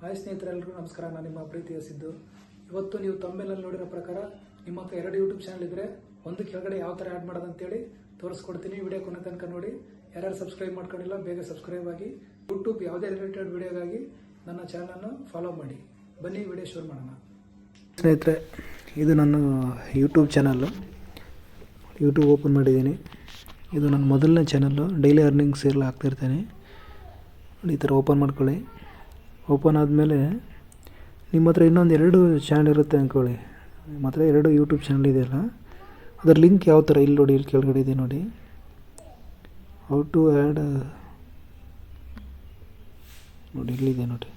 Hi ಸ್ನೇಹಿತರೆಲ್ಲರಿಗೂ ನಮಸ್ಕಾರ. ನಾನು ನಿಮ್ಮ ಪ್ರೀತಿಯ ಸಿದ್ದು. ಇವತ್ತು ನೀವು ತಮ್ಮೇಲಲ್ಲಿ ನೋಡಿರೋ ಪ್ರಕಾರ ನಿಮ್ಮ ಹತ್ರ ಎರಡು ಯೂಟ್ಯೂಬ್ ಚಾನಲ್ ಇದ್ರೆ ಒಂದು ಕೆಳಗಡೆ ಯಾವ ಥರ ಆ್ಯಡ್ ಮಾಡೋದು ಅಂತೇಳಿ ತೋರಿಸ್ಕೊಡ್ತೀನಿ. ವಿಡಿಯೋ ಕೊನೆ ತನಕ ನೋಡಿ. ಯಾರ್ಯಾರು ಸಬ್ಸ್ಕ್ರೈಬ್ ಮಾಡ್ಕೊಂಡಿಲ್ಲ, ಬೇಗ ಸಬ್ಸ್ಕ್ರೈಬ್ ಆಗಿ ಯೂಟ್ಯೂಬ್ ಯಾವುದೇ ರಿಲೇಟೆಡ್ ವಿಡಿಯೋಗಾಗಿ ನನ್ನ ಚಾನಲನ್ನು ಫಾಲೋ ಮಾಡಿ. ಬನ್ನಿ ವಿಡಿಯೋ ಶುರು ಮಾಡೋಣ. ಸ್ನೇಹಿತರೆ, ಇದು ನನ್ನ ಯೂಟ್ಯೂಬ್ ಚಾನಲ್ಲು ಯೂಟ್ಯೂಬ್ ಓಪನ್ ಮಾಡಿದ್ದೀನಿ. ಇದು ನನ್ನ ಮೊದಲನೇ ಚಾನಲ್ಲು ಡೈಲಿ ಅರ್ನಿಂಗ್ಸ್ ಎಲ್ಲ ಹಾಕ್ತಿರ್ತೇನೆ. ಈ ಥರ ಓಪನ್ ಮಾಡ್ಕೊಳ್ಳಿ. ಓಪನ್ ಆದಮೇಲೆ ನಿಮ್ಮ ಹತ್ರ ಇನ್ನೊಂದು ಎರಡು ಚಾನಲ್ ಇರುತ್ತೆ ಅಂದ್ಕೊಳ್ಳಿ. ನಿಮ್ಮ ಹತ್ರ ಎರಡು ಯೂಟ್ಯೂಬ್ ಚಾನಲ್ ಇದೆಯಲ್ಲ ಅದರ ಲಿಂಕ್ ಯಾವ ಥರ? ಇಲ್ಲಿ ನೋಡಿ, ಇಲ್ಲಿ ಕೆಳಗಡೆ ಇದೆ ನೋಡಿ. ಹೌ ಟು ಆ್ಯಡ್ ನೋಡಿ ಇಲ್ಲಿದೆ ನೋಡಿ.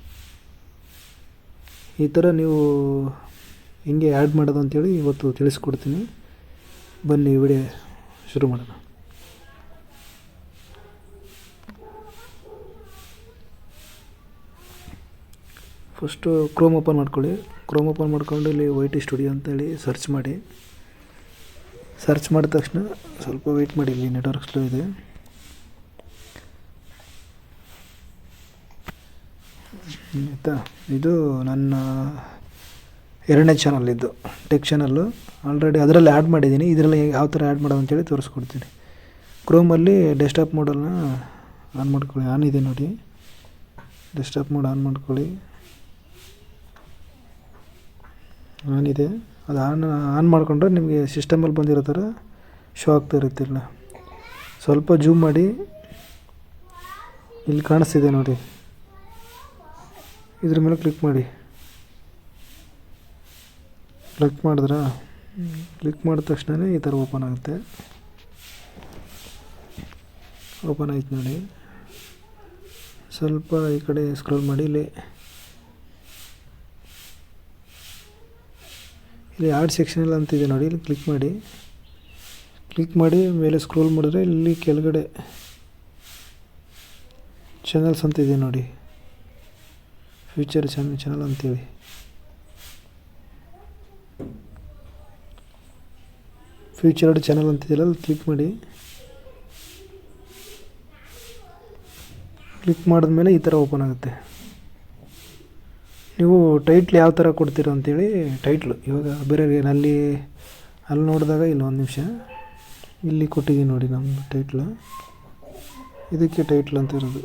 ಈ ಥರ ನೀವು ಹಿಂಗೆ ಆ್ಯಡ್ ಮಾಡೋದು ಅಂತೇಳಿ ಇವತ್ತು ತಿಳಿಸ್ಕೊಡ್ತೀನಿ. ಬನ್ನಿ ವಿಡಿಯೋ ಶುರು ಮಾಡೋಣ. ಫಸ್ಟು ಕ್ರೋಮ್ ಓಪನ್ ಮಾಡ್ಕೊಳ್ಳಿ. ಕ್ರೋಮ್ ಓಪನ್ ಮಾಡ್ಕೊಂಡು ಇಲ್ಲಿ ವೈ ಟಿ ಸ್ಟುಡಿಯೋ ಅಂತೇಳಿ ಸರ್ಚ್ ಮಾಡಿ. ಸರ್ಚ್ ಮಾಡಿದ ತಕ್ಷಣ ಸ್ವಲ್ಪ ವೆಯ್ಟ್ ಮಾಡಿ, ಇಲ್ಲಿ ನೆಟ್ವರ್ಕ್ ಸ್ಲೋ ಇದೆ. ಆಯಿತಾ? ಇದು ನನ್ನ ಎರಡನೇ ಚಾನಲ್ ಇದು ಟೆಕ್ ಚಾನಲ್ಲು ಆಲ್ರೆಡಿ ಅದರಲ್ಲಿ ಆ್ಯಡ್ ಮಾಡಿದ್ದೀನಿ. ಇದರಲ್ಲಿ ಯಾವ ಥರ ಆ್ಯಡ್ ಮಾಡೋದು ಅಂತೇಳಿ ತೋರಿಸ್ಕೊಡ್ತೀನಿ. ಕ್ರೋಮಲ್ಲಿ ಡೆಸ್ಕ್ಟಾಪ್ ಮೋಡಲ್ನ ಆನ್ ಮಾಡ್ಕೊಳ್ಳಿ. ಆನ್ ಇದೆ ನೋಡಿ. ಡೆಸ್ಕ್ಟಾಪ್ ಮೋಡ್ ಆನ್ ಮಾಡ್ಕೊಳ್ಳಿ. ಆನ್ ಇದೆ. ಅದು ಆನ್ ಆನ್ ಮಾಡಿಕೊಂಡ್ರೆ ನಿಮಗೆ ಸಿಸ್ಟಮಲ್ಲಿ ಬಂದಿರೋ ಥರ ಶೋ ಆಗ್ತಾ ಇರುತ್ತಿಲ್ಲ ಸ್ವಲ್ಪ ಜೂಮ್ ಮಾಡಿ. ಇಲ್ಲಿ ಕಾಣಿಸ್ತಿದೆ ನೋಡಿ. ಇದ್ರ ಮೇಲೆ ಕ್ಲಿಕ್ ಮಾಡಿ. ಕ್ಲಿಕ್ ಮಾಡಿದ್ರಾ? ಕ್ಲಿಕ್ ಮಾಡಿದ ತಕ್ಷಣ ಈ ಥರ ಓಪನ್ ಆಗುತ್ತೆ. ಓಪನ್ ಆಯ್ತು ನೋಡಿ. ಸ್ವಲ್ಪ ಈ ಕಡೆ ಸ್ಕ್ರೋಲ್ ಮಾಡಿ, ಇಲ್ಲಿ ಇಲ್ಲಿ ಸೆಕ್ಷನ್ ಸೆಕ್ಷನಲ್ಲಿ ಅಂತಿದೆ ನೋಡಿ, ಇಲ್ಲಿ ಕ್ಲಿಕ್ ಮಾಡಿ. ಕ್ಲಿಕ್ ಮಾಡಿ, ಮೇಲೆ ಸ್ಕ್ರೋಲ್ ಮಾಡಿದ್ರೆ ಇಲ್ಲಿ ಕೆಳಗಡೆ ಚಾನಲ್ಸ್ ಅಂತಿದೆ ನೋಡಿ. ಫ್ಯೂಚರ್ ಚಾನಲ್ ಚಾನಲ್ ಅಂತೇಳಿ. ಫ್ಯೂಚರ್ಡ್ ಚಾನಲ್ ಅಂತಿದೆಯಲ್ಲ ಅಲ್ಲಿ ಕ್ಲಿಕ್ ಮಾಡಿ. ಕ್ಲಿಕ್ ಮಾಡಿದ್ಮೇಲೆ ಈ ಥರ ಓಪನ್ ಆಗುತ್ತೆ. ನೀವು ಟೈಟ್ಲ್ ಯಾವ ಥರ ಕೊಡ್ತೀರೋ ಅಂತೇಳಿ ಟೈಟ್ಲು ಇವಾಗ ಬೇರೆ ಅಲ್ಲಿ ಅಲ್ಲಿ ನೋಡಿದಾಗ ಇಲ್ಲಿ ಒಂದು ನಿಮಿಷ. ಇಲ್ಲಿ ಕೊಟ್ಟಿದ್ದೀನಿ ನೋಡಿ ನಮ್ಮ ಟೈಟ್ಲು ಇದಕ್ಕೆ ಟೈಟ್ಲ್ ಅಂತ ಇರೋದು.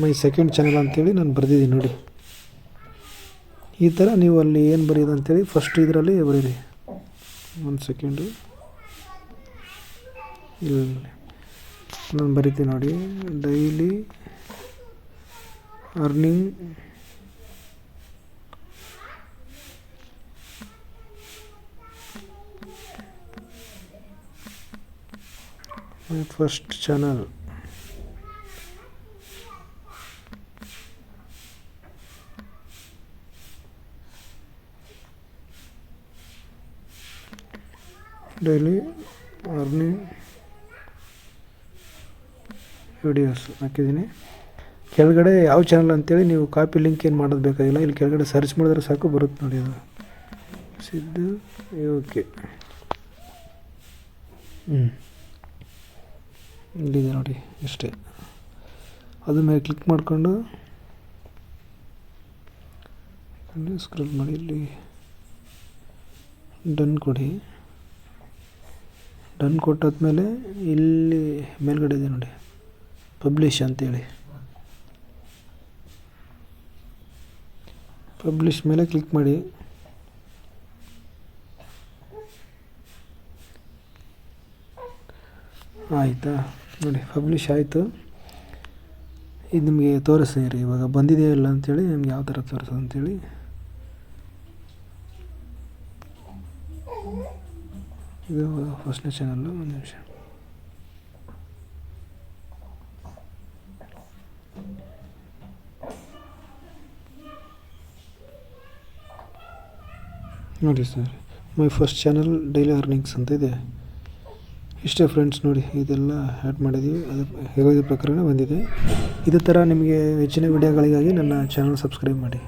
ಮೈ ಸೆಕೆಂಡ್ ಚಾನಲ್ ಅಂತೇಳಿ ನಾನು ಬರೆದಿದ್ದೀನಿ ನೋಡಿ. ಈ ಥರ ನೀವು ಅಲ್ಲಿ ಏನು ಬರೆಯೋದು ಅಂತೇಳಿ ಫಸ್ಟ್ ಇದರಲ್ಲಿ ಬರೀರಿ. ಒಂದು ಸೆಕೆಂಡು ಇಲ್ಲ. ನಾನು ಬರಿತೀನಿ ನೋಡಿ. Daily earning first channel daily earning videos ಹಾಕಿದ್ದೀನಿ. ಕೆಳಗಡೆ ಯಾವ ಚಾನಲ್ ಅಂತೇಳಿ ನೀವು ಕಾಪಿ ಲಿಂಕ್ ಏನು ಮಾಡೋದು ಬೇಕಾಗಿಲ್ಲ. ಇಲ್ಲಿ ಕೆಳಗಡೆ ಸರ್ಚ್ ಮಾಡಿದ್ರೆ ಸಾಕು, ಬರುತ್ತೆ ನೋಡಿ ಅದು. ಸಿದ್ದು ಓಕೆ ಹ್ಞೂ ಇಲ್ಲಿದೆ ನೋಡಿ, ಇಷ್ಟೇ. ಅದ್ರ ಮೇಲೆ ಕ್ಲಿಕ್ ಮಾಡಿಕೊಂಡು. ಸ್ಕ್ರೋಲ್ ಮಾಡಿ ಇಲ್ಲಿ. ಡನ್ ಕೊಡಿ. ಡನ್ ಕೊಟ್ಟಾದ್ಮೇಲೆ ಇಲ್ಲಿ ಮೇಲ್ಗಡೆ ಇದೆ ನೋಡಿ. ಪಬ್ಲಿಷ್ ಅಂತೇಳಿ. ಪಬ್ಲಿಷ್ ಮೇಲೆ ಕ್ಲಿಕ್ ಮಾಡಿ. ಆಯಿತಾ? ನೋಡಿ ಪಬ್ಲಿಷ್ ಆಯಿತು. ಇದು ನಿಮಗೆ ತೋರಿಸ್ತೀನಿ ರೀ, ಇವಾಗ ಬಂದಿದೆಯೋ ಇಲ್ಲ ಅಂಥೇಳಿ ನಿಮ್ಗೆ ಯಾವ ಥರ ತೋರಿಸೋದು ಅಂತೇಳಿ. ಇದು ಫಸ್ಟ್ನೇ ಚಾನಲ್ಲು ಒಂದು ನಿಮಿಷ. ನೋಡಿ sir, my first channel daily earnings ಅಂತ ಇದೆ. ಇಷ್ಟೇ ಫ್ರೆಂಡ್ಸ್ ನೋಡಿ, ಇದೆಲ್ಲ ಆ್ಯಡ್ ಮಾಡಿದ್ದೀವಿ ಅದು ಹೇಳಿದ ಪ್ರಕಾರನೇ ಬಂದಿದೆ. ಇದೇ ಥರ ನಿಮಗೆ ಹೆಚ್ಚಿನ ವಿಡಿಯೋಗಳಿಗಾಗಿ ನನ್ನ ಚಾನಲ್ ಸಬ್ಸ್ಕ್ರೈಬ್ ಮಾಡಿ.